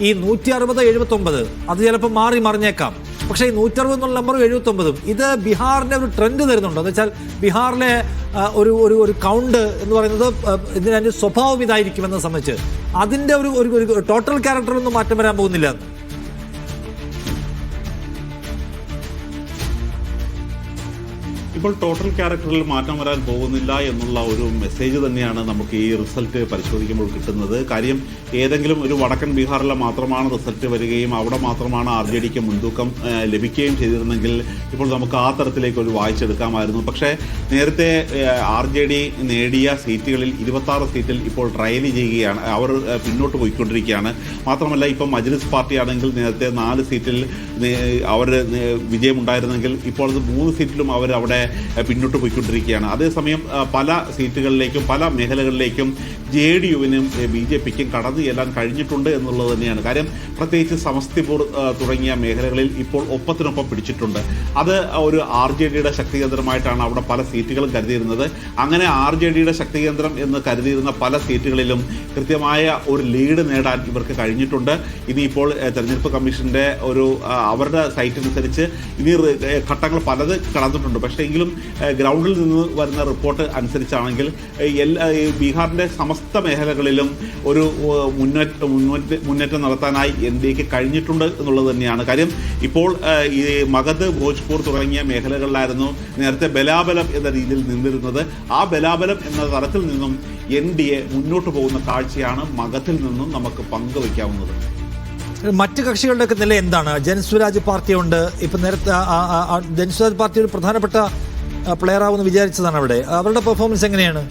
ഈ നൂറ്റി അറുപത് എഴുപത്തി ഒമ്പത് അത് ചിലപ്പോൾ മാറി മറിഞ്ഞേക്കാം. പക്ഷേ ഈ നൂറ്ററുപത് എന്നുള്ള നമ്പറും എഴുപത്തി ഒമ്പതും ഇത് ബീഹാറിന്റെ ഒരു ട്രെൻഡ് തരുന്നുണ്ട്. എന്ന് വെച്ചാൽ ബീഹാറിലെ ഒരു ഒരു ഒരു കൗണ്ട് എന്ന് പറയുന്നത് ഇതിന്റെ സ്വഭാവം ഇതായിരിക്കുമെന്ന് സംബന്ധിച്ച്. അതിന്റെ ഒരു ഒരു ടോട്ടൽ ക്യാരക്ടറൊന്നും മാറ്റം വരാൻ പോകുന്നില്ല. ഇപ്പോൾ ടോട്ടൽ ക്യാരക്ടറിൽ മാറ്റം വരാൻ പോകുന്നില്ല എന്നുള്ള ഒരു മെസ്സേജ് തന്നെയാണ് നമുക്ക് ഈ റിസൾട്ട് പരിശോധിക്കുമ്പോൾ കിട്ടുന്നത്. കാര്യം ഏതെങ്കിലും ഒരു വടക്കൻ ബീഹാറിലെ മാത്രമാണ് റിസൾട്ട് വരികയും അവിടെ മാത്രമാണ് ആർ ജെ ഡിക്ക് മുൻതൂക്കം ലഭിക്കുകയും ചെയ്തിരുന്നെങ്കിൽ ഇപ്പോൾ നമുക്ക് ആ തരത്തിലേക്ക് ഒരു വായിച്ചെടുക്കാമായിരുന്നു പക്ഷേ നേരത്തെ ആർ ജെ ഡി നേടിയ സീറ്റുകളിൽ ഇരുപത്താറ് സീറ്റിൽ ഇപ്പോൾ ട്രയൽ ചെയ്യുകയാണ് അവർ പിന്നോട്ട് പോയിക്കൊണ്ടിരിക്കുകയാണ്. മാത്രമല്ല ഇപ്പോൾ മജ്ലിസ് പാർട്ടിയാണെങ്കിൽ നേരത്തെ നാല് സീറ്റിൽ അവർ വിജയമുണ്ടായിരുന്നെങ്കിൽ ഇപ്പോൾ മൂന്ന് സീറ്റിലും അവർ അവിടെ പിന്നോട്ട് പോയിക്കൊണ്ടിരിക്കുകയാണ്. അതേസമയം പല സീറ്റുകളിലേക്കും പല മേഖലകളിലേക്കും ജെ ഡി യുവിനും ബി ജെ പിക്കും കടന്നു ചെല്ലാൻ കഴിഞ്ഞിട്ടുണ്ട് എന്നുള്ളത് തന്നെയാണ്. കാര്യം പ്രത്യേകിച്ച് സമസ്തിപൂർ തുടങ്ങിയ മേഖലകളിൽ ഇപ്പോൾ ഒപ്പത്തിനൊപ്പം പിടിച്ചിട്ടുണ്ട്. അത് ഒരു ആർ ജെ ഡിയുടെ ശക്തി കേന്ദ്രമായിട്ടാണ് അവിടെ പല സീറ്റുകളും കരുതിയിരുന്നത്. അങ്ങനെ ആർ ജെ ഡിയുടെ ശക്തി കേന്ദ്രം എന്ന് കരുതിയിരുന്ന പല സീറ്റുകളിലും കൃത്യമായ ഒരു ലീഡ് നേടാൻ ഇവർക്ക് കഴിഞ്ഞിട്ടുണ്ട്. ഇനിയിപ്പോൾ തെരഞ്ഞെടുപ്പ് കമ്മീഷന്റെ ഒരു അവരുടെ സൈറ്റ് അനുസരിച്ച് ഇനി ഘട്ടങ്ങൾ പലത് കടന്നിട്ടുണ്ട്. പക്ഷേ എങ്കിലും ഏഹ്, ഗ്രൗണ്ടിൽ നിന്ന് വരുന്ന റിപ്പോർട്ട് അനുസരിച്ചാണെങ്കിൽ എല്ലാ ബീഹാറിന്റെ സമസ്ത മേഖലകളിലും ഒരു മുന്നേറ്റ മുന്നേറ്റ മുന്നേറ്റം നടത്താനായി എൻ ഡി എക്ക് കഴിഞ്ഞിട്ടുണ്ട് എന്നുള്ളത് തന്നെയാണ്. കാര്യം ഇപ്പോൾ ഈ മഗധ് ഭോജ്പൂർ തുടങ്ങിയ മേഖലകളിലായിരുന്നു നേരത്തെ ബലാബലം എന്ന രീതിയിൽ നിന്നിരുന്നത്. ആ ബലാബലം എന്ന തലത്തിൽ നിന്നും എൻ ഡി എ മുന്നോട്ട് പോകുന്ന കാഴ്ചയാണ് മഗത്തിൽ നിന്നും നമുക്ക് പങ്കുവയ്ക്കാവുന്നത്. മറ്റ് കക്ഷികളുടെയൊക്കെ നില എന്താണ്? ജനസ്വരാജ് പാർട്ടിയുണ്ട്. ഇപ്പം നേരത്തെ ജനസ്വരാജ് പാർട്ടി ഒരു പ്രധാനപ്പെട്ട പ്ലെയർ ആവുമെന്ന് വിചാരിച്ചതാണ് അവിടെ. അവരുടെ പെർഫോമൻസ് എങ്ങനെയാണ്?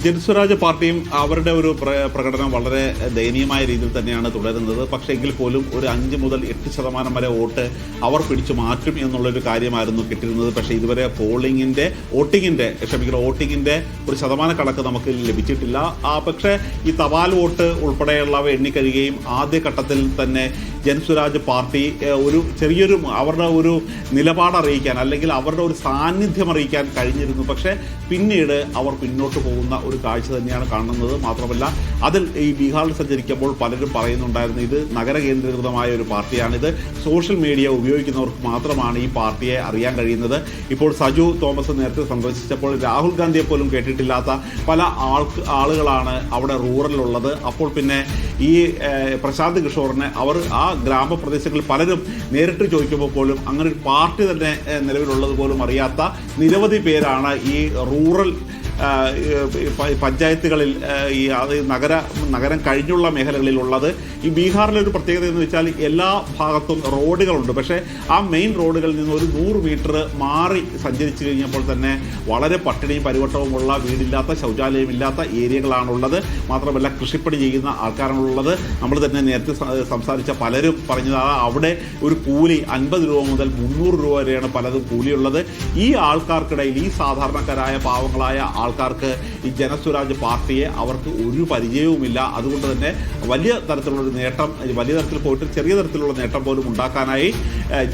ജനസ്വരാജ് പാർട്ടിയും അവരുടെ ഒരു പ്ര- പ്രകടനം വളരെ ദയനീയമായ രീതിയിൽ തന്നെയാണ് തുടരുന്നത്. പക്ഷേ എങ്കിൽ പോലും ഒരു അഞ്ച് മുതൽ എട്ട് ശതമാനം വരെ വോട്ട് അവർ പിടിച്ചു മാറ്റും എന്നുള്ളൊരു കാര്യമായിരുന്നു കിട്ടിയിരുന്നത്. പക്ഷേ ഇതുവരെ പോളിംഗിന്റെ വോട്ടിങ്ങിന്റെ ക്ഷമിക്കണം വോട്ടിങ്ങിന്റെ ഒരു ശതമാന കണക്ക് നമുക്ക് ലഭിച്ചിട്ടില്ല. ആ പക്ഷേ ഈ തപാൽ വോട്ട് ഉൾപ്പെടെയുള്ളവ എണ്ണിക്കഴിയുകയും ആദ്യഘട്ടത്തിൽ തന്നെ ജൻസ്വരാജ് പാർട്ടി ഒരു ചെറിയൊരു അവരുടെ ഒരു നിലപാട് അറിയിക്കാൻ അല്ലെങ്കിൽ അവരുടെ ഒരു സാന്നിധ്യം അറിയിക്കാൻ കഴിഞ്ഞിരുന്നു. പക്ഷേ പിന്നീട് അവർ പിന്നോട്ട് പോകുന്ന ഒരു കാഴ്ച തന്നെയാണ് കാണുന്നത്. മാത്രമല്ല അതിൽ ഈ ബീഹാറിൽ സഞ്ചരിക്കുമ്പോൾ പലരും പറയുന്നുണ്ടായിരുന്നു ഇത് നഗര കേന്ദ്രീകൃതമായ ഒരു പാർട്ടിയാണ് ഇത് സോഷ്യൽ മീഡിയ ഉപയോഗിക്കുന്നവർക്ക് മാത്രമാണ് ഈ പാർട്ടിയെ അറിയാൻ കഴിയുന്നത്. ഇപ്പോൾ സജു തോമസ് നേരത്തെ സന്ദർശിച്ചപ്പോൾ രാഹുൽ ഗാന്ധിയെ പോലും കേട്ടിട്ടില്ലാത്ത പല ആൾക്ക് ആളുകളാണ് അവിടെ റൂറലുള്ളത് അപ്പോൾ പിന്നെ ഈ പ്രശാന്ത് കിഷോറിനെ അവർ ആ ഗ്രാമപ്രദേശങ്ങളിൽ പലരും നേരിട്ട് ചോദിക്കുമ്പോൾ പോലും അങ്ങനെ ഒരു പാർട്ടി തന്നെ നിലവിലുള്ളത് പോലും അറിയാത്ത നിരവധി പേരാണ് ഈ റൂറൽ പഞ്ചായത്തുകളിൽ ഈ നഗര നഗരം കഴിഞ്ഞുള്ള മേഖലകളിലുള്ളത്. ഈ ബീഹാറിലെ ഒരു പ്രത്യേകത എന്ന് വെച്ചാൽ എല്ലാ ഭാഗത്തും റോഡുകളുണ്ട്. പക്ഷേ ആ മെയിൻ റോഡുകളിൽ നിന്ന് ഒരു നൂറ് മീറ്റർ മാറി സഞ്ചരിച്ചു കഴിഞ്ഞപ്പോൾ തന്നെ വളരെ പട്ടിണിയും പരിവട്ടവുമുള്ള വീടില്ലാത്ത ശൗചാലയമില്ലാത്ത ഏരിയകളാണുള്ളത്. മാത്രമല്ല കൃഷിപ്പണി ചെയ്യുന്ന ആൾക്കാരാണുള്ളത്. നമ്മൾ തന്നെ നേരത്തെ സംസാരിച്ച പലരും പറഞ്ഞത് അവിടെ ഒരു കൂലി അൻപത് രൂപ മുതൽ മുന്നൂറ് രൂപ വരെയാണ് പലതും കൂലിയുള്ളത്. ഈ ആൾക്കാർക്കിടയിൽ ഈ സാധാരണക്കാരായ പാവങ്ങളായ ആൾക്കാർക്ക് ഈ ജനസ്വരാജ് പാർട്ടിയെ അവർക്ക് ഒരു പരിചയവുമില്ല. അതുകൊണ്ട് തന്നെ വലിയ തരത്തിലുള്ള ഒരു നേട്ടം വലിയ തരത്തിൽ പോയിട്ട് ചെറിയ തരത്തിലുള്ള നേട്ടം പോലും ഉണ്ടാക്കാനായി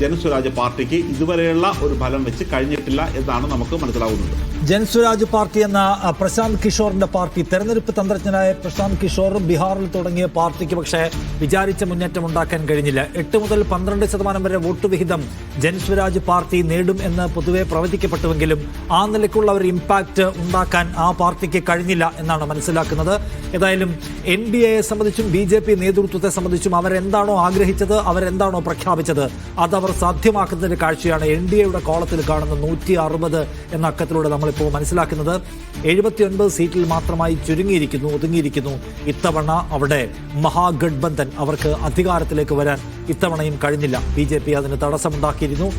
ജനസ്വരാജ് പാർട്ടിക്ക് ഇതുവരെയുള്ള ഒരു ഫലം വെച്ച് കഴിഞ്ഞിട്ടില്ല എന്നാണ് നമുക്ക് മനസ്സിലാവുന്നത്. ജൻസ്വരാജ് പാർട്ടി എന്ന പ്രശാന്ത് കിഷോറിന്റെ പാർട്ടി തെരഞ്ഞെടുപ്പ് തന്ത്രജ്ഞനായ പ്രശാന്ത് കിഷോർ ബീഹാറിൽ തുടങ്ങിയ പാർട്ടിക്ക് പക്ഷേ വിചാരിച്ച മുന്നേറ്റം ഉണ്ടാക്കാൻ കഴിഞ്ഞില്ല. എട്ട് മുതൽ പന്ത്രണ്ട് ശതമാനം വരെ വോട്ട് വിഹിതം ജൻസ്വരാജ് പാർട്ടി നേടും എന്ന് പൊതുവെ പ്രവചിക്കപ്പെട്ടുവെങ്കിലും ആ നിലയ്ക്കുള്ള ഒരു ഇമ്പാക്റ്റ് ഉണ്ടാക്കാൻ ആ പാർട്ടിക്ക് കഴിഞ്ഞില്ല എന്നാണ് മനസ്സിലാക്കുന്നത്. ഏതായാലും എൻ ഡി എയെ സംബന്ധിച്ചും ബി ജെ പി നേതൃത്വത്തെ സംബന്ധിച്ചും അവരെന്താണോ ആഗ്രഹിച്ചത് അവരെന്താണോ പ്രഖ്യാപിച്ചത് അതവർ സാധ്യമാക്കുന്നതിന്റെ കാഴ്ചയാണ് എൻ ഡി എയുടെ കോളത്തിൽ കാണുന്ന നൂറ്റി അറുപത് എന്ന അക്കത്തിലൂടെ നമ്മളിപ്പോൾ മനസ്സിലാക്കുന്നത് എഴുപത്തിയൊൻപത് സീറ്റിൽ മാത്രമായി ചുരുങ്ങിയിരിക്കുന്നു ഒതുങ്ങിയിരിക്കുന്നു. ഇത്തവണ അവിടെ മഹാഗഡ്ബന്ധൻ അവർക്ക് അധികാരത്തിലേക്ക് വരാൻ ഇത്തവണയും കഴിഞ്ഞില്ല. ബി ജെ പി അതിന് തടസ്സമുണ്ടാക്കിയിരുന്നു.